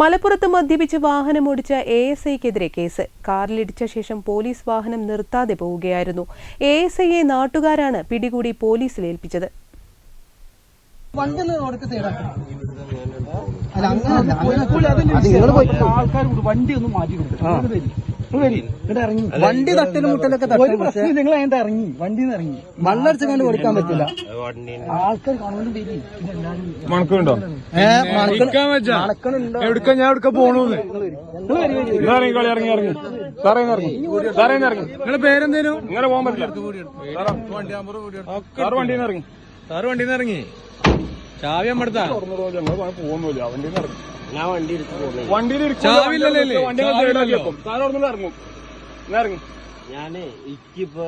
മലപ്പുറത്ത് മദ്യപിച്ച് വാഹനമോടിച്ച എ എസ് ഐക്കെതിരെ കേസ്. കാറിലിടിച്ച ശേഷം പോലീസ് വാഹനം നിർത്താതെ പോവുകയായിരുന്നു. എ എസ് ഐയെ നാട്ടുകാരാണ് പിടികൂടി പോലീസിൽ ഏൽപ്പിച്ചത്. വണ്ടി ഒന്ന് റോഡിലേക്ക് അല്ല അങ്ങനല്ല. അത് നിങ്ങൾ പോയി. ആൾക്കാർ വണ്ടി ഒന്ന് മാറ്റി കൊടുത്തു ഇറങ്ങി വണ്ടി തട്ടലും മുട്ടലൊക്കെ ഒരു പ്രശ്നം നിങ്ങൾ അതിന്റെ ഇറങ്ങി. വണ്ടിയിൽ നിന്ന് ഇറങ്ങി മണ്ണടിച്ചങ്ങാണ്ട് കൊടുക്കാൻ പറ്റില്ല. ആൾക്കാർ മണക്കുണ്ടോ? മണക്കണുണ്ടോ? എവിടുക്ക ഞാൻ എവിടുക്ക പോണൂന്ന്? ഇറങ്ങി കളി ഇറങ്ങി ഇറങ്ങി. സാറേ ഇറങ്ങി. ഇറങ്ങി. നിങ്ങളെ പേരെന്തേലും ഇങ്ങനെ പോകാൻ പറ്റില്ല. സാറ് വണ്ടിയിൽ നിന്ന് ഇറങ്ങി സാറ് വണ്ടിയിൽ നിന്ന് ഇറങ്ങി. ചാവി നമ്മടുത്താ? പോകുന്നില്ല വണ്ടിയിൽ നിന്ന് ഇറങ്ങി. ഞാൻ വണ്ടി വണ്ടിയിൽ ചാവില്ലല്ലോ ചാവില്ലല്ലോ. നിന്ന് ഇറങ്ങും. ഞാനേ ഇക്കിപ്പോ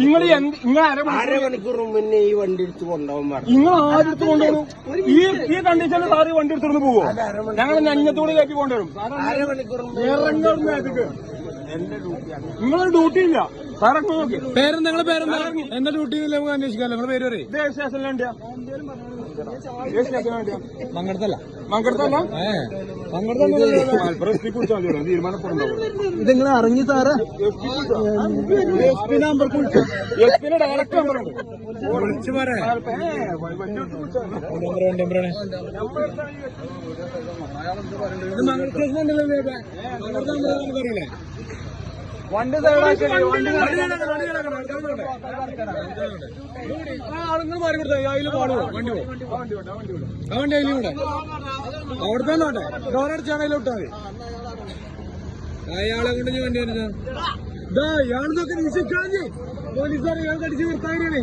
നിങ്ങൾ നിങ്ങൾ അരമണിക്കൂർ മുന്നേ ഈ വണ്ടി എടുത്ത് കൊണ്ടുപോകാൻ പറഞ്ഞു. നിങ്ങൾ ആരെടുത്ത് കൊണ്ടുവരും ഈ ഈ കണ്ടീഷനിൽ സാറ് വണ്ടി എടുത്തോണ്ട് പോവോ? ഞങ്ങൾ ഞങ്ങത്തോട് കയറ്റി കൊണ്ടുവരും. അരമണിക്കൂർ നിങ്ങളൊരു ഡ്യൂട്ടി ഇല്ല. സാറെ നോക്കി. പേരെന്താ? നിങ്ങളെ പേരെന്താ? എന്താ ഡ്യൂട്ടി നമുക്ക് അന്വേഷിക്കാമല്ലോ നിങ്ങളെ പേര് പറയും. ഇതേ സ്റ്റേഷനിൽ മങ്കടത്തല്ല. മങ്കടത്തല്ല? ഇത് നിങ്ങൾ അറിഞ്ഞു sir? S P number S പിന്റെ ഡയറക്റ്റ് നമ്പർ വിളിച്ചു പറ. നമ്പർ വണ്ടി നമ്പറാണ് ഇത് മംഗള സ്റ്റേഷൻ ഉണ്ടല്ലോ നമ്പർ നമുക്കറിയില്ലേ വണ്ടി സൈഡാക്കി വണ്ടി മാറി കൊടുത്താൽ അതിൽ പാടുവോ വണ്ടി ആ വണ്ടി അതിലും കൂടെ അവിടുത്തെ നോട്ടെ ഡോറടിച്ചാണ് അതിൽ വിട്ടാൽ മതി അയാളെ കൊണ്ട് ഞാൻ വണ്ടി വരുന്നത് ഇതാ ഇയാളെന്നൊക്കെ നിശ്ചയിച്ചാൽ പോലീസുകാർ ഇയാൾക്ക് അടിച്ച് നിർത്താനാണ്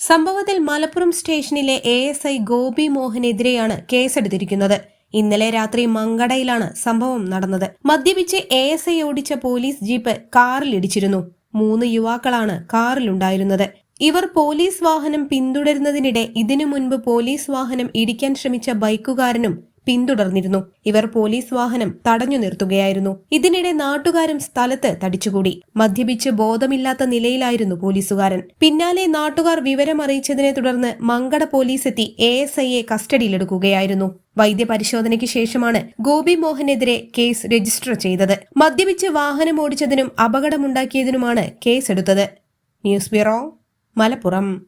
സംഭവത്തിൽ മലപ്പുറം സ്റ്റേഷനിലെ എ എസ് ഐ ഗോപി മോഹനെതിരെയാണ് കേസെടുത്തിരിക്കുന്നത്. ഇന്നലെ രാത്രി മങ്കടയിലാണ് സംഭവം നടന്നത്. മദ്യപിച്ച് എ എസ് ഐ ഓടിച്ച പോലീസ് ജീപ്പ് കാറിലിടിച്ചിരുന്നു മൂന്ന് യുവാക്കളാണ് കാറിലുണ്ടായിരുന്നത്. ഇവർ പോലീസ് വാഹനം പിന്തുടരുന്നതിനിടെ ഇതിനു മുൻപ് പോലീസ് വാഹനം ഇടിക്കാൻ ശ്രമിച്ച ബൈക്കുകാരനും പിന്തുടർന്നിരുന്നു. ഇവർ പോലീസ് വാഹനം തടഞ്ഞു നിർത്തുകയായിരുന്നു. ഇതിനിടെ നാട്ടുകാരും സ്ഥലത്ത് തടിച്ചുകൂടി. മദ്യപിച്ച് ബോധമില്ലാത്ത നിലയിലായിരുന്നു പോലീസുകാരൻ. പിന്നാലെ നാട്ടുകാർ വിവരമറിയിച്ചതിനെ തുടർന്ന് മങ്കട പോലീസ് എത്തി എ എസ് ഐയെ കസ്റ്റഡിയിലെടുക്കുകയായിരുന്നു. വൈദ്യപരിശോധനയ്ക്ക് ശേഷമാണ് ഗോപി മോഹനെതിരെ കേസ് രജിസ്റ്റർ ചെയ്തത്. മദ്യപിച്ച് വാഹനം ഓടിച്ചതിനും അപകടമുണ്ടാക്കിയതിനുമാണ് കേസെടുത്തത്. News bureau Malappuram.